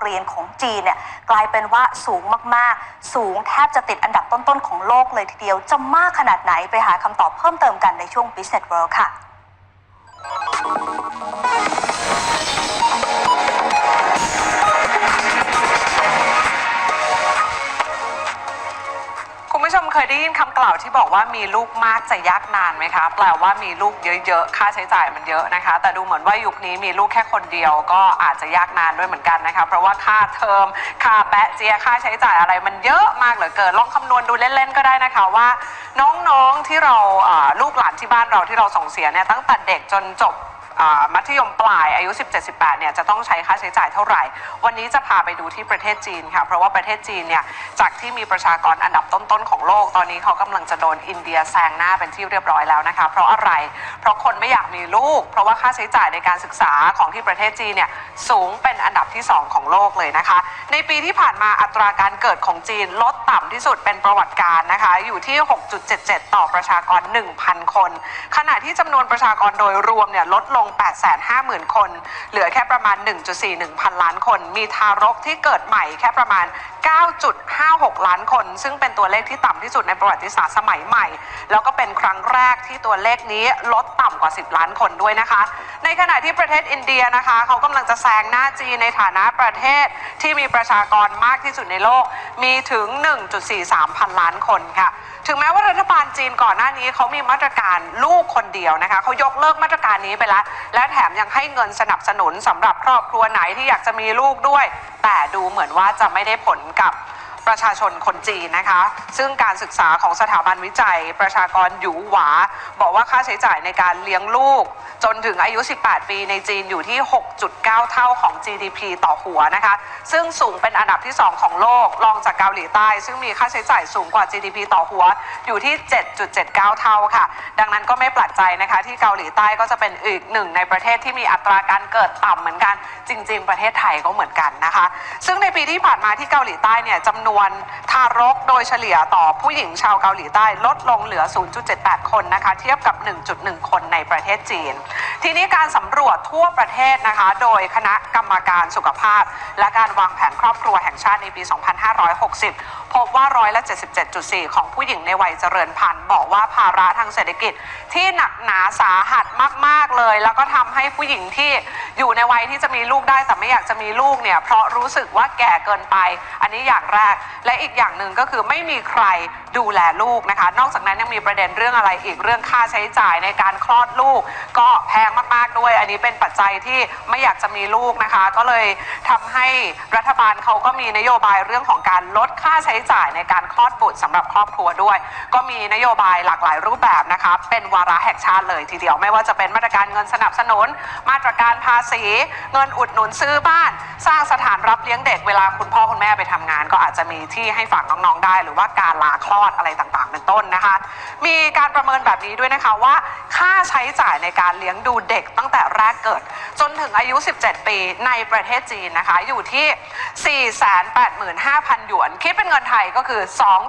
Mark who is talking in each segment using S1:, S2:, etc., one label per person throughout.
S1: เรียนของจีนเนี่ยกลายเป็นว่าสูงมากๆ สูงแทบจะติดอันดับต้นๆ ของโลกเลยทีเดียว จะมากขนาดไหนไปหาคำตอบเพิ่มเติมกันในช่วง Business World ค่ะ
S2: ชมเคยได้ยินคำกล่าวที่บอกว่ามีลูกมากจะยากนานไหมคะ แปลว่ามีลูกเยอะๆ ค่าใช้จ่ายมันเยอะนะคะ แต่ดูเหมือนว่ายุคนี้มีลูกแค่คนเดียวก็อาจจะยากนานด้วยเหมือนกันนะคะ เพราะว่าค่าเทอม ค่าแปะเจีย ค่าใช้จ่ายอะไรมันเยอะมากเหลือเกิน ลองคำนวณดูเล่นๆก็ได้นะคะว่า น้องๆที่เราลูกหลานที่บ้านเราที่เราส่งเสียเนี่ยตั้งแต่เด็กจนจบ มัธยมปลายอายุ 17-18 เนี่ยจะต้องใช้ค่าใช้จ่ายเท่าไหร่ วันนี้จะพาไปดูที่ประเทศจีนค่ะ เพราะว่าประเทศจีนเนี่ยจากที่มีประชากรอันดับต้นๆของโลก ตอนนี้เขากำลังจะโดนอินเดียแซงหน้าเป็นที่เรียบร้อยแล้วนะคะ เพราะอะไร เพราะคนไม่อยากมีลูก เพราะว่าค่าใช้จ่ายในการศึกษาของที่ประเทศจีนเนี่ยสูงเป็นอันดับที่ 2 ของโลกเลยนะคะ ในปีที่ผ่านมาอัตราการเกิดของจีนลดต่ำที่สุดเป็นประวัติการนะคะ อยู่ที่ 6.77 ต่อประชากร 1,000 คน ขณะที่จำนวนประชากรโดยรวมเนี่ยลดลง850,000 คน เหลือแค่ประมาณ 1.41 พันล้านคน มีทารกที่เกิดใหม่แค่ประมาณ 9.56 ล้านคน ซึ่งเป็นตัวเลขที่ต่ำที่สุดในประวัติศาสตร์สมัยใหม่ แล้วก็เป็นครั้งแรกที่ตัวเลขนี้ลดต่ำกว่า 10 ล้านคนด้วยนะคะ ในขณะที่ประเทศอินเดียนะคะ เขากำลังจะแซงหน้าจีนในฐานะประเทศที่มีประชากรมากที่สุดในโลก มีถึง 1.43 พันล้านคนค่ะ ถึงแม้ว่ารัฐบาลจีนก่อนหน้านี้เขามีมาตรการลูกคนเดียวนะคะเขายกเลิกมาตรการนี้ไปแล้ว และแถมยังให้เงินสนับสนุนสำหรับครอบครัวไหนที่อยากจะมีลูกด้วย แต่ดูเหมือนว่าจะไม่ได้ผลกับ ประชาชนคนจีนนะคะ ซึ่งการศึกษาของสถาบันวิจัย ประชากรหยูหวา บอกว่าค่าใช้จ่ายในการเลี้ยงลูก จนถึงอายุ 18 ปีในจีนอยู่ที่ 6.9 เท่าของ GDP ต่อหัวนะคะ ซึ่งสูงเป็นอันดับที่ 2 ของโลกรองจากเกาหลีใต้ ซึ่งมีค่าใช้จ่ายสูงกว่า GDP ต่อหัวอยู่ที่ 7.79 เท่าค่ะ ดังนั้นก็ไม่แปลกใจนะคะที่เกาหลีใต้ก็จะเป็นอีกหนึ่งในประเทศที่มีอัตราการเกิดต่ำเหมือนกัน จริง ๆ ประเทศไทยก็เหมือนกันนะคะ ซึ่งในปีที่ผ่านมาที่เกาหลีใต้เนี่ยจำนวนทารกโดยเฉลี่ยต่อผู้หญิงชาวเกาหลีใต้ลดลงเหลือ 0.78 คนนะคะ เทียบกับ 1.1 คนในประเทศจีน ทีนี้การสำรวจทั่วประเทศนะคะ โดยคณะกรรมการสุขภาพ และการวางแผนครอบครัวแห่งชาติในปี 2560 พบว่าร้อยละ 77.4 ของผู้หญิงในวัยเจริญพันธุ์บอกว่าภาระทางเศรษฐกิจที่หนักหนาสาหัสมาก ๆ เลย แล้วก็ทำให้ผู้หญิงที่ อยู่ในวัยที่จะมีลูกได้แต่ไม่อยากจะมีลูกเนี่ยเพราะรู้สึกว่าแก่เกินไป อันนี้อย่างแรกและอีกอย่างหนึ่งก็คือไม่มีใครดูแลลูกนะคะ นอกจากนั้นยังมีประเด็นเรื่องอะไรอีกเรื่องค่าใช้จ่ายในการคลอดลูก ก็แพงมากๆด้วย อันนี้เป็นปัจจัยที่ไม่อยากจะมีลูกนะคะ ก็เลยทำให้รัฐบาลเขาก็มีนโยบายเรื่องของการลดค่าใช้จ่ายในการคลอดบุตรสำหรับครอบครัวด้วย ก็มีนโยบายหลากหลายรูปแบบนะคะเป็นวาระแห่งชาติเลยทีเดียวไม่ว่าจะเป็นมาตรการเงินสนับสนุน มาตรการภาษี เงินอุดหนุนซื้อบ้าน สร้างสถานรับเลี้ยงเด็กเวลาคุณพ่อคุณแม่ไปทำงาน ก็อาจจะมีที่ให้ฝากน้องๆได้ หรือว่าการลาคลอดอะไรต่างๆ เป็นต้นนะคะ มีการประเมินแบบนี้ด้วยนะคะว่า ค่าใช้จ่ายในการเลี้ยงดูเด็กตั้งแต่แรกเกิด จนถึงอายุ 17 ปีในประเทศจีนนะคะ อยู่ที่ 485,000 หยวน คิดเป็นเงินไทยก็คือ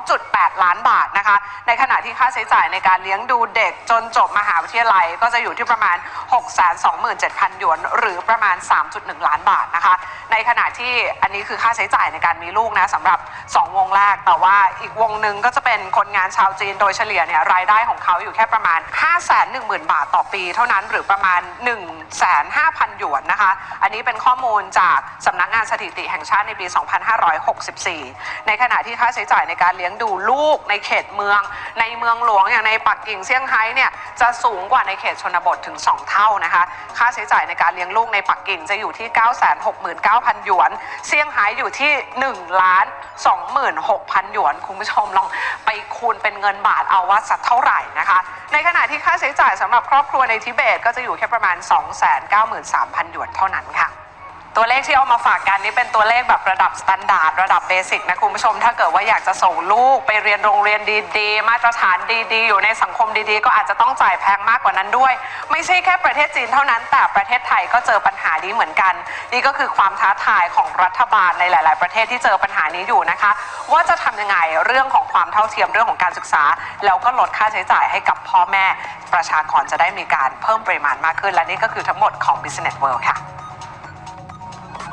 S2: 2.8 ล้านบาทนะคะ ในขณะที่ค่าใช้จ่ายในการเลี้ยงดูเด็กจนจบมหาวิทยาลัยก็จะอยู่ที่ประมาณ 627,000 หยวนหรือประมาณ 3.1 ล้านบาทนะคะ ในขณะที่อันนี้คือค่าใช้จ่ายในการมีลูกนะสำหรับ 2 วงแรก แต่ว่าอีกวงหนึ่งก็จะเป็นคนงานชาวจีนโดยเฉลี่ยเนี่ยรายได้ของเขาอยู่แค่ประมาณ 510,000 บาทต่อปีเท่านั้นหรือประมาณ 1,500,000หยวนนะคะ อันนี้เป็นข้อมูลจากสำนักงานสถิติแห่งชาติในปี 2564 ในขณะที่ค่าใช้จ่ายในการเลี้ยงดูลูกในเขตเมือง ในเมืองหลวงอย่างในปักกิ่งเซี่ยงไฮ้เนี่ยจะสูงกว่าในเขตชนบทถึง 2 เท่านะคะ ค่าใช้จ่ายในการเลี้ยงลูกในปักกิ่งจะอยู่ที่ 969,000 หยวน เซี่ยงไฮ้อยู่ที่1ล้าน26,000 หยวน คุณผู้ชมลองไปคูณเป็นเงินบาทเอาว่าสักเท่าไหร่นะคะ ในขณะที่ค่าใช้จ่ายสำหรับครอบครัวในทิเบตก็จะอยู่แค่ประมาณ 293,000 หยวนเท่านั้นค่ะ ตัวเลขที่เอามาฝากกันนี่เป็นตัวเลขแบบระดับสแตนดาร์ดระดับเบสิกนะคุณผู้ชม ถ้าเกิดว่าอยากจะส่งลูกไปเรียนโรงเรียนดีๆ มาตรฐานดีๆ อยู่ในสังคมดีๆ ก็อาจจะต้องจ่ายแพงมากกว่านั้นด้วย ไม่ใช่แค่ประเทศจีนเท่านั้น แต่ประเทศไทยก็เจอปัญหานี้เหมือนกัน นี่ก็คือความท้าทายของรัฐบาลในหลาย ๆ ประเทศที่เจอปัญหานี้อยู่นะคะ ว่าจะทำยังไงเรื่องของความเท่าเทียมเรื่องของการศึกษา แล้วก็ลดค่าใช้จ่ายให้กับพ่อแม่ ประชากรจะได้มีการเพิ่มปริมาณมากขึ้น และนี่ก็คือทั้งหมดของ Business World ค่ะ